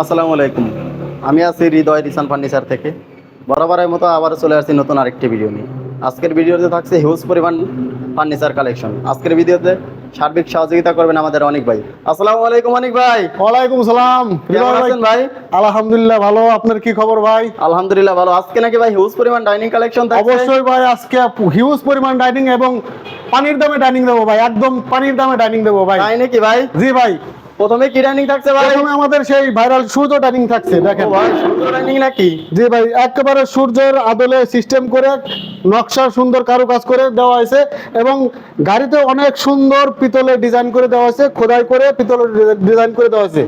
আসসালামু আলাইকুম। আমি আছি হৃদয় রিসান ফার্নিচার থেকে। বরাবরের মতো আবারও চলে আসছি নতুন আরেকটি ভিডিও নিয়ে। আজকের ভিডিওতে থাকছে হিউজ পরিমাণ ফার্নিচার কালেকশন আজকের ভিডিওতে সার্বিক সহযোগিতা করবেন আমাদের অনেক ভাই। আসসালামু আলাইকুম অনেক ভাই। ওয়ালাইকুম সালাম। কেমন আছেন ভাই? আলহামদুলিল্লাহ ভালো। আপনার কি খবর ভাই? আলহামদুলিল্লাহ ভালো। আজকে নাকি ভাই হিউজ পরিমাণ ডাইনিং কালেকশন থাকছে? অবশ্যই ভাই আজকে হিউজ পরিমাণ ডাইনিং এবং পানির দামে ডাইনিং দেবো ভাই। একদম পানির দামে ডাইনিং দেবো ভাই। তাই নাকি ভাই? জি ভাই। প্রথমে কি ডাইনিং থাকছে ভাই? প্রথমে আমাদের সেই ভাইরাল সূর্য ডাইনিং থাকছে দেখেন। ভাই ডাইনিং নাকি? জি ভাই একেবারে সূর্যের আদলে সিস্টেম করে নকশা সুন্দর কারুকাজ করে দেওয়া হয়েছে এবং গাড়িতে অনেক সুন্দর পিতলের ডিজাইন করে দেওয়া হয়েছে খোদাই করে পিতলের ডিজাইন করে দেওয়া হয়েছে।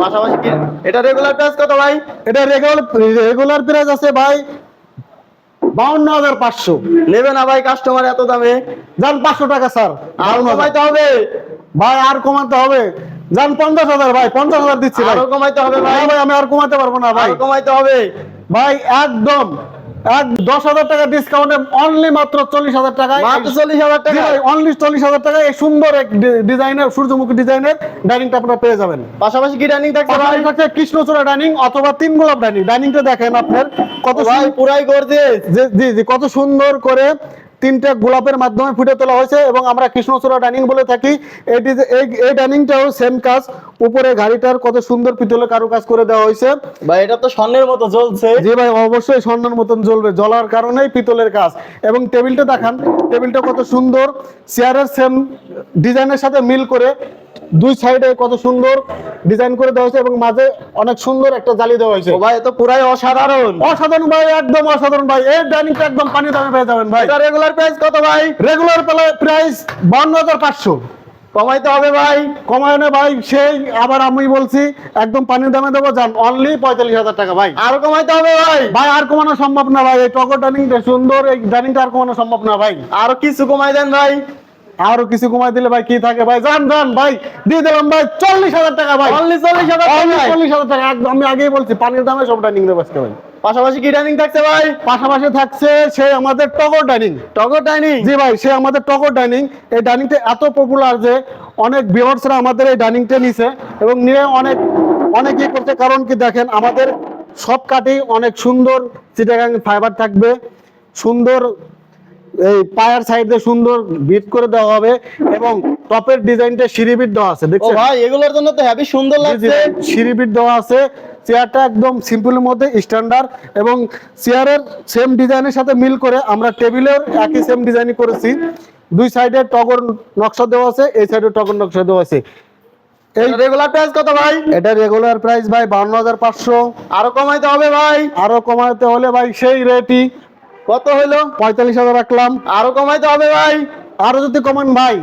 পাশাপাশি এটা রেগুলার প্রাইস কত ভাই? এটা রেগুলার রেগুলার প্রাইস আছে ভাই বাউন্ন হাজার পাঁচশো। নেবে না ভাই কাস্টমার এত দামে? যান পাঁচশো টাকা স্যার। আর কমাইতে হবে? ভাই আর কমাতে হবে? যান পঞ্চাশ হাজার ভাই পঞ্চাশ হাজার দিচ্ছি আরও কমাইতে হবে ভাই। ভাই আমি আর কমাতে পারব না ভাই। কমাইতে হবে। ভাই একদম এক দশ হাজার টাকা ডিসকাউন্টে অনলি মাত্র চল্লিশ হাজার টাকায়। চল্লিশ হাজার টাকা। অনলি চল্লিশ হাজার এই সুন্দর এক ডিজাইনের সূর্যমুখী ডিজাইনের ডাইনিংটা আপনারা পেয়ে যাবেন। পাশাপাশি কি ডাইনিং থাকছে ভাই? থাকছে কৃষ্ণচূড়া ডাইনিং অথবা তিন গোলাপ ডাইনিং ডাইনিংটা দেখেন আপনার কত ভাই সুন্দর পুরাই যে- জি জি কত সুন্দর করে তিনটা গোলাপের মাধ্যমে ফুটে তোলা হয়েছে এবং আমরা কৃষ্ণচূড়া ডাইনিং বলে থাকি। এটি এই এই ডাইনিংটাও সেম কাজ। উপরে গাড়িটার কত সুন্দর পিতলের কারুকাজ করে দেওয়া হয়েছে। ভাই এটা তো স্বর্ণের মতো জ্বলছে। জি ভাই অবশ্যই স্বর্ণের মতন জ্বলবে। জ্বলার কারণেই পিতলের কাজ। এবং টেবিলটা দেখান। টেবিলটা কত সুন্দর। চেয়ারের সেম ডিজাইনের সাথে মিল করে দুই সাইডে কত সুন্দর ডিজাইন করে দেওয়া হয়েছে এবং মাঝে অনেক সুন্দর একটা জালি দেওয়া হয়েছে। ভাই তো পুরাই অসাধারণ। অসাধারণ ভাই একদম অসাধারণ ভাই। এই ডাইনিংটা একদম পানি দামে পেয়ে যাবেন ভাই। এটা রেগুলার প্রাইস কত ভাই? রেগুলার প্রাইস বান্ন হাজার পাঁচশো। কমাইতে হবে ভাই। কমায় না ভাই সেই আবার আমি বলছি একদম পানির দামে দেবো যান অনলি পঁয়তাল্লিশ হাজার টাকা ভাই। আর কমাইতে হবে ভাই। ভাই আর কমানো সম্ভব না ভাই এই টকর ডাইনিংটা সুন্দর এই ডাইনিংটা আর কমানো সম্ভব না ভাই। আর কিছু কমাই দেন ভাই। আরও কিছু কমাই দিলে ভাই কি থাকে? ভাই জান যান ভাই দিয়ে দিলাম ভাই চল্লিশ হাজার টাকা ভাই। অনলি চল্লিশ হাজার টাকা চল্লিশ হাজার টাকা একদম আমি আগেই বলছি পানির দামে সব ডাইনিং দেবো আজকে ভাই। পাশাপাশি কি ডাইনিং থাকছে ভাই? পাশাপাশি থাকছে সেই আমাদের টগর ডাইনিং টগর ডাইনিং জি ভাই সে আমাদের টগর ডাইনিং এই ডাইনিংটা এত পপুলার যে অনেক ভিউয়ার্সরা আমাদের এই ডাইনিংটা নিছে এবং নিয়ে অনেক অনেক ইয়ে করছে। কারণ কি দেখেন আমাদের সব কাঠেই অনেক সুন্দর চিটাগাং ফাইবার থাকবে সুন্দর এই পায়ার সাইডে সুন্দর বিট করে দেওয়া হবে এবং টপের ডিজাইনটা সিঁড়ি বিট দেওয়া আছে দেখছেন? ভাই এগুলোর জন্য তো হেভি সুন্দর লাগছে। সিঁড়ি বিট দেওয়া আছে। চেয়ারটা একদম সিম্পলের মধ্যে স্ট্যান্ডার্ড এবং চেয়ারের সেম ডিজাইনের সাথে মিল করে আমরা টেবিলের একই সেম ডিজাইনই করেছি। দুই সাইডে টগর নকশা দেওয়া আছে এই সাইডে টগর নকশা দেওয়া আছে। এই রেগুলার প্রাইস কত ভাই? এটা রেগুলার প্রাইস ভাই বান্ন হাজার পাঁচশো। আরও কমাইতে হবে ভাই। আরও কমাতে হলে ভাই সেই রেটই কত হইল? পঁয়তাল্লিশ হাজার রাখলাম। আরও কমাইতে হবে ভাই। আরও যদি কমান ভাই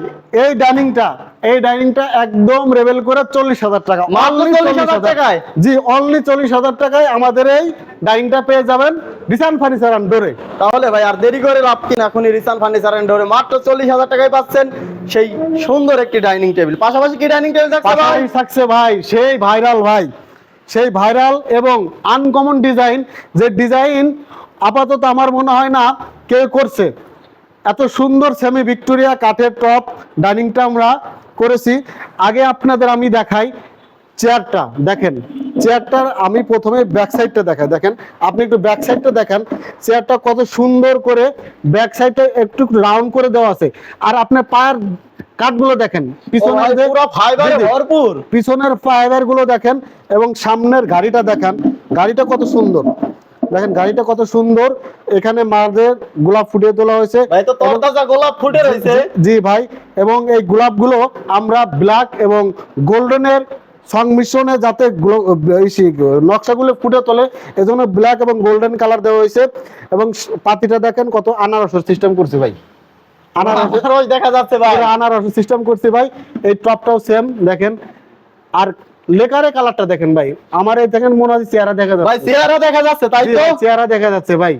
এই ডাইনিংটা এই ডাইনিংটা একদম রেবেল করে চল্লিশ হাজার টাকা। মাত্র Only 40,000 টাকায়? জি অনলি চল্লিশ হাজার টাকায় আমাদের এই ডাইনিংটা পেয়ে যাবেন রিসান ফার্নিচার ডোরে তাহলে ভাই আর দেরি করে লাভ কিনা এখনই রিসান ফার্নিচার এন্ড ডোরে মাত্র চল্লিশ হাজার টাকায় পাচ্ছেন সেই সুন্দর একটি ডাইনিং টেবিল পাশাপাশি কি ডাইনিং টেবিল থাকছে ভাই? থাকছে ভাই সেই ভাইরাল ভাই। সেই ভাইরাল এবং আনকমন ডিজাইন যে ডিজাইন আপাতত আমার মনে হয় না কেউ করছে। এত সুন্দর সেমি ভিক্টোরিয়া কাঠের টপ ডাইনিংটা আমরা করেছি। আগে আপনাদের আমি দেখাই চেয়ারটা দেখেন চেয়ারটার আমি প্রথমে ব্যাক সাইডটা দেখাই। দেখেন আপনি একটু ব্যাক সাইডটা দেখেন। চেয়ারটা কত সুন্দর করে ব্যাক সাইডটা একটু রাউন্ড করে দেওয়া আছে। আর আপনার পায়ের কাঠগুলো দেখেন ও পিছনে ভাই, পুরো ফাইবারে। ভরপুর। পিছনের ফাইবারগুলো দেখেন এবং সামনের গাড়িটা দেখেন। গাড়িটা কত সুন্দর। দেখেন গাড়িটা কত সুন্দর। এখানে মাঝে গোলাপ ফুটিয়ে তোলা হয়েছে। গোলাপ ফুটে রয়েছে। জি- ভাই এবং এই গোলাপগুলো আমরা ব্ল্যাক এবং গোল্ডেনের সংমিশ্রণে যাতে নকশাগুলো ফুটে তোলে এজন্য ব্ল্যাক এবং গোল্ডেন কালার দেওয়া হয়েছে। এবং পাতিটা দেখেন কত আনারসের সিস্টেম করছে ভাই। আনারস দেখা যাচ্ছে ভাই। আনারস সিস্টেম করছি ভাই। এই টপটাও সেম দেখেন। আর লেকারে কালারটা দেখেন ভাই। আমার এই দেখেন মনে হয় চেহারা দেখা যাচ্ছে। ভাই চেহারা দেখা যাচ্ছে তাই তো? চেহারা দেখা যাচ্ছে ভাই।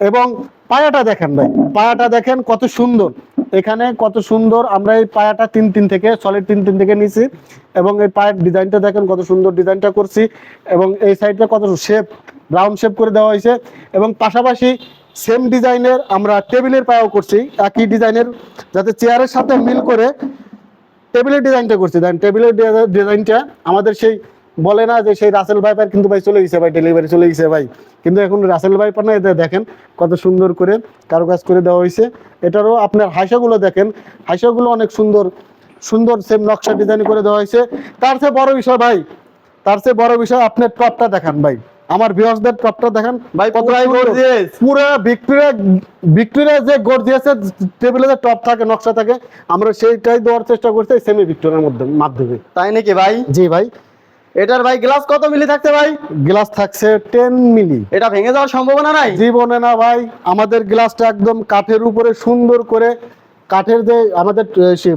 এবং পায়াটা দেখেন ভাই পায়াটা দেখেন কত সুন্দর। এখানে কত সুন্দর আমরা এই পায়াটা তিন তিন থেকে সলিড তিন তিন থেকে নিছি। এবং এই পায়ের ডিজাইনটা দেখেন কত সুন্দর ডিজাইনটা করছি। এবং এই সাইডটা কত শেপ রাউন্ড শেপ করে দেওয়া হয়েছে। এবং পাশাপাশি সেম ডিজাইনের আমরা টেবিলের পায়াও করছি একই ডিজাইনের যাতে চেয়ারের সাথে মিল করে টেবিলের ডিজাইনটা করছি। দেখেন টেবিলের ডিজাইনটা আমাদের সেই বলে না যে সেই রাসেল ভাইপার কিন্তু ভাই চলে গেছে, ভাই ডেলিভারি চলে গেছে ভাই। কিন্তু এখন রাসেল ভাইপার না এটা দেখেন কত সুন্দর করে কারুকাজ করে দেওয়া হয়েছে। এটারও আপনার হাইসাগুলো দেখেন, হাইসাগুলো অনেক সুন্দর সুন্দর সেম নকশা ডিজাইন করে দেওয়া হয়েছে। তার চেয়ে বড় বিষয় ভাই, তার চেয়ে বড় বিষয় আপনার টপটা দেখান ভাই। আমার ভিউয়ার্সদের টপটা দেখেন ভাই কত পুরাই সুন্দর। পুরো ভিক্টোরিয়া ভিক্টোরিয়া যে গর্জিয়াসের টেবিলে যে টপ থাকে নকশা থাকে আমরা সেইটাই দেওয়ার চেষ্টা করছি সেমি ভিক্টোরিয়ার মধ্যে মাধ্যমে। তাই নাকি ভাই? জি ভাই। এটার ভাই গ্লাস কত মিলি থাকছে ভাই? গ্লাস থাকছে টেন মিলি। এটা ভেঙে যাওয়ার সম্ভাবনা নাই? জীবনে না ভাই আমাদের গ্লাসটা একদম কাঠের উপরে সুন্দর করে কাঠের যে আমাদের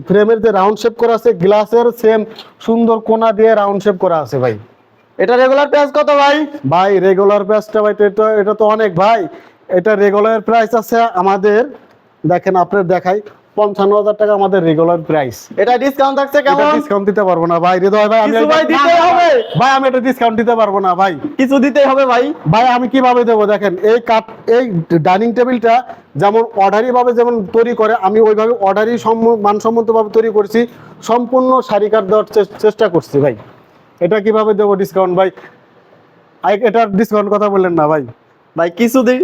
ফ্রেমের যে রাউন্ড শেপ করা আছে গ্লাসের সেম সুন্দর কোনা দিয়ে রাউন্ড শেপ করা আছে ভাই। এটা রেগুলার প্রাইস কত ভাই? ভাই রেগুলার প্রাইসটা ভাই এটা এটা তো অনেক ভাই। এটা রেগুলার প্রাইস আছে আমাদের দেখেন আপনার দেখাই পঞ্চান্ন হাজার টাকা আমাদের রেগুলার প্রাইস এটা ডিসকাউন্ট থাকছে কেমন? ডিসকাউন্ট দিতে পারব না ভাই হৃদয় ভাই আমি ভাই এটা- হবে। ভাই আমি এটা ডিসকাউন্ট দিতে পারব না ভাই। কিছু দিতেই হবে ভাই। ভাই আমি কীভাবে দেবো দেখেন এই কাঠ এই ডাইনিং টেবিলটা যেমন অর্ডারি ভাবে যেমন তৈরি করে আমি ওইভাবে অর্ডারি মানসম্মত ভাবে তৈরি করছি সম্পূর্ণ কাঠ দেওয়ার চেষ্টা করছি ভাই। এটা কীভাবে দেবো ডিসকাউন্ট ভাই আই- এটার ডিসকাউন্ট কথা বললেন না ভাই। ভাই কিছু দিই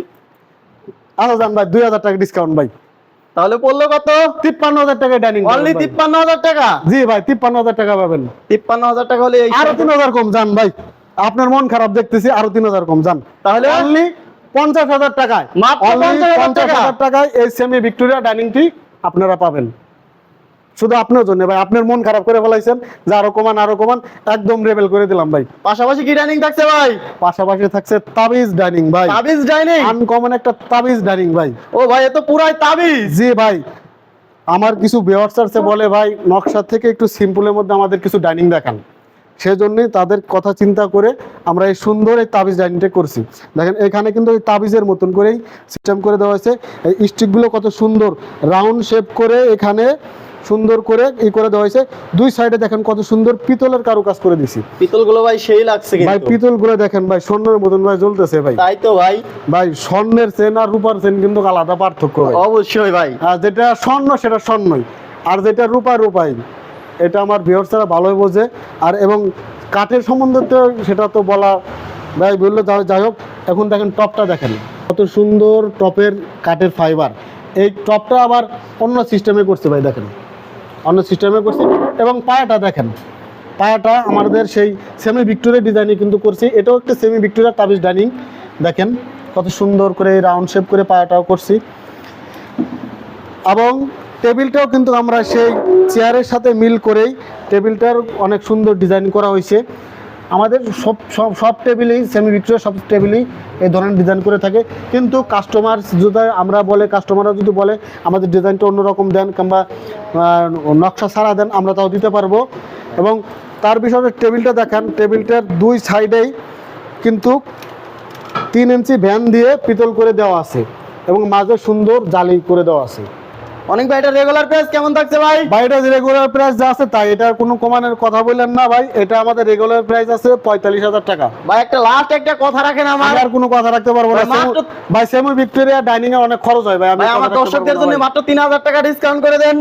আচ্ছা যান ভাই দুই হাজার টাকা ডিসকাউন্ট ভাই। তাহলে পড়ল কত? তিপ্পান্ন হাজার টাকা ডাইনিং অনলি তিপ্পান্ন হাজার টাকা? জি ভাই তিপ্পান্ন হাজার টাকা পাবেন। তিপ্পান্ন হাজার টাকা হলে আরও তিন হাজার কম যান ভাই। আপনার মন খারাপ দেখতেছি আরও তিন হাজার কম যান তাহলে? অনলি পঞ্চাশ হাজার টাকায়। মাত্র 50,000 পঞ্চাশ হাজার টাকায় এই সেমি ভিক্টোরিয়া ডাইনিংটি আপনারা পাবেন। শুধু আপনার জন্য ভাই আপনার মন খারাপ করে ফেলাইছেন যে আরও কমান আরও কমান একদম রেবেল করে দিলাম ভাই। পাশাপাশি কি ডাইনিং থাকছে ভাই? পাশাপাশি থাকছে তাবিজ ডাইনিং ভাই। তাবিজ ডাইনিং আনকমন একটা তাবিজ ডাইনিং ভাই। ও ভাই এ তো পুরাই তাবিজ। জি ভাই আমার কিছু বেওয়ার্সার্সে বলে ভাই নকশা থেকে একটু সিম্পলের মধ্যে আমাদের কিছু ডাইনিং দেখান। সেজন্যই তাদের কথা চিন্তা করে আমরা এই সুন্দর এই তাবিজ ডাইনিংটা করছি। দেখেন এখানে কিন্তু ওই তাবিজের মতন করেই সিস্টেম করে দেওয়া হয়েছে। এই স্টিকগুলো কত সুন্দর রাউন্ড শেপ করে এখানে সুন্দর করে ই করে দেওয়া হয়েছে। দুই সাইডে দেখেন কত সুন্দর পিতলের কারুকাজ করে দিছি। পিতলগুলো ভাই সেই লাগছে ভাই কিন্তু। পিতলগুলো দেখেন ভাই স্বর্ণের মতন ভাই জ্বলতেছে ভাই। তাই তো ভাই। ভাই স্বর্ণের চেন আর রূপার চেন কিন্তু আলাদা পার্থক্য ভাই। অবশ্যই ভাই। আর যেটা স্বর্ণ সেটা স্বর্ণই। আর যেটা রূপা রূপাই। এটা আমার বৃহস্পতিরা ভালোই বোঝে। আর এবং কাঠের সম্বন্ধে তো সেটা তো বলা ভাই বলল যাই- যাই হোক এখন দেখেন টপটা দেখেন। কত সুন্দর টপের কাঠের ফাইবার এই টপটা আবার অন্য সিস্টেমে করছে ভাই দেখেন। অন্য সিস্টেমে করছি। এবং পায়াটা দেখেন, পায়াটা আমাদের সেই সেমি ভিক্টোরিয়া ডিজাইনে কিন্তু করছি। এটাও একটা সেমি ভিক্টোরিয়া তাবিজ ডাইনিং দেখেন কত সুন্দর করে রাউন্ড শেপ করে পায়াটাও করছি। এবং টেবিলটাও কিন্তু আমরা সেই চেয়ারের সাথে মিল করেই টেবিলটার অনেক সুন্দর ডিজাইন করা হয়েছে। আমাদের সব সব সব টেবিলেই সেমি ভিক্টোরিয়া সব টেবিলেই এই ধরনের ডিজাইন করে থাকে। কিন্তু কাস্টমার যদি আমরা বলে কাস্টমাররা যদি বলে, আমাদের ডিজাইনটা অন্যরকম দেন কিংবা নকশা ছাড়া দেন, আমরা তাও দিতে পারব। এবং তার বিষয়ে টেবিলটা দেখান টেবিলটার দুই সাইডেই কিন্তু তিন ইঞ্চি ভ্যান দিয়ে পিতল করে দেওয়া আছে এবং মাঝে সুন্দর জালি করে দেওয়া আছে। অনেক ভাই এটা রেগুলার প্রাইস কেমন থাকছে ভাই? বাইরে রেগুলার প্রাইস যা আছে তাই এটা কোনো কমানোর কথা বললেন না ভাই এটা আমাদের রেগুলার প্রাইস আছে পঁয়তাল্লিশ হাজার টাকা। ভাই একটা লাস্ট একটা কথা রাখেন আমার। আর কোনো কথা রাখতে পারব না। ভাই, ভিক্টোরিয়া ডাইনিং এ অনেক খরচ হয় ভাই আমি আমার দর্শকদের জন্য মাত্র তিন হাজার টাকা ডিসকাউন্ট করে দেন।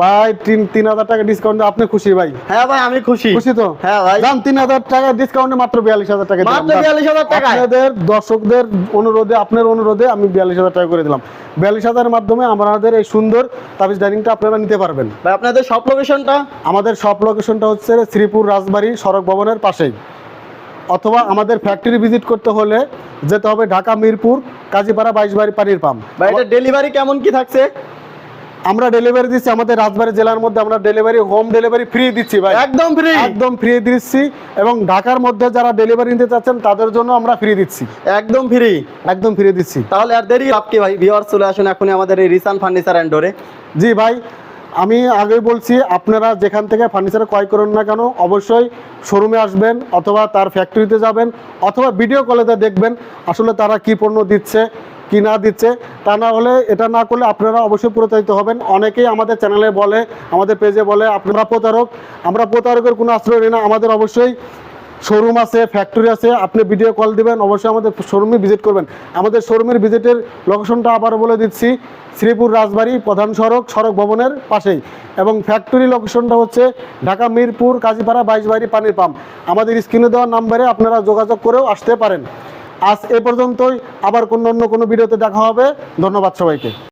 ভাই তিন তিন হাজার টাকা ডিসকাউন্ট আপনি খুশি ভাই। হ্যাঁ ভাই আমি খুশি। খুশি তো? হ্যাঁ ভাই। দাম তিন হাজার টাকা ডিসকাউন্টে মাত্র বিয়াল্লিশ হাজার টাকা। মাত্র বিয়াল্লিশ হাজার টাকা আপনাদের দর্শকদের অনুরোধে আপনার অনুরোধে আমি বিয়াল্লিশ হাজার টাকা করে দিলাম। বিয়াল্লিশ হাজারের মাধ্যমে আমাদের এই সুন্দর তাবিজ ডাইনিংটা আপনারা নিতে পারবেন। ভাই আপনাদের সব লোকেশনটা আমাদের সব লোকেশনটা হচ্ছে শ্রীপুর রাজবাড়ি সড়ক ভবনের পাশেই। অথবা আমাদের ফ্যাক্টরি ভিজিট করতে হলে যেতে হবে ঢাকা মিরপুর কাজীপাড়া বাইশবাড়ি পানির পাম্প। ভাই এটা ডেলিভারি কেমন কি থাকছে? আমরা ডেলিভারি দিচ্ছি আমাদের রাজবাড়ি জেলার মধ্যে আমরা ডেলিভারি হোম ডেলিভারি ফ্রি দিচ্ছি ভাই। একদম ফ্রি একদম ফ্রি দিচ্ছি এবং ঢাকার মধ্যে যারা ডেলিভারি নিতে চাচ্ছেন তাদের জন্য আমরা ফ্রি দিচ্ছি। একদম ফ্রি একদম ফ্রি দিচ্ছি। তাহলে আর দেরি আপনি ভাই? ভিউয়ার চলে আসুন এখনই আমাদের এই রিসান ফার্নিচার অ্যান্ড ডোরে জি ভাই আমি আগেই বলছি আপনারা যেখান থেকে ফার্নিচার ক্রয় করুন না কেন অবশ্যই শোরুমে আসবেন অথবা তার ফ্যাক্টরিতে যাবেন অথবা ভিডিও কলেতে দেখবেন আসলে তারা কি পণ্য দিচ্ছে কি না দিচ্ছে, তা না হলে এটা না করলে আপনারা অবশ্যই প্রতারিত হবেন। অনেকেই আমাদের চ্যানেলে বলে, আমাদের পেজে বলে, আপনারা প্রতারক, আমরা প্রতারকের কোনো আশ্রয় নিই না, আমাদের অবশ্যই শোরুম আছে ফ্যাক্টরি আছে, আপনি ভিডিও কল দিবেন, অবশ্যই আমাদের শোরুমে ভিজিট করবেন। আমাদের শোরুমের ভিজিটের লোকেশনটা আবারও বলে দিচ্ছি, শ্রীপুর রাজবাড়ি প্রধান সড়ক সড়ক ভবনের পাশেই। এবং ফ্যাক্টরি লোকেশনটা হচ্ছে ঢাকা মিরপুর, কাজীপাড়া, বাইশবাড়ি পানির পাম্প। আমাদের স্ক্রিনে দেওয়া নাম্বারে আপনারা যোগাযোগ করেও আসতে পারেন। আজ এ পর্যন্তই। আবার কোনো অন্য কোনো ভিডিওতে দেখা হবে। ধন্যবাদ সবাইকে।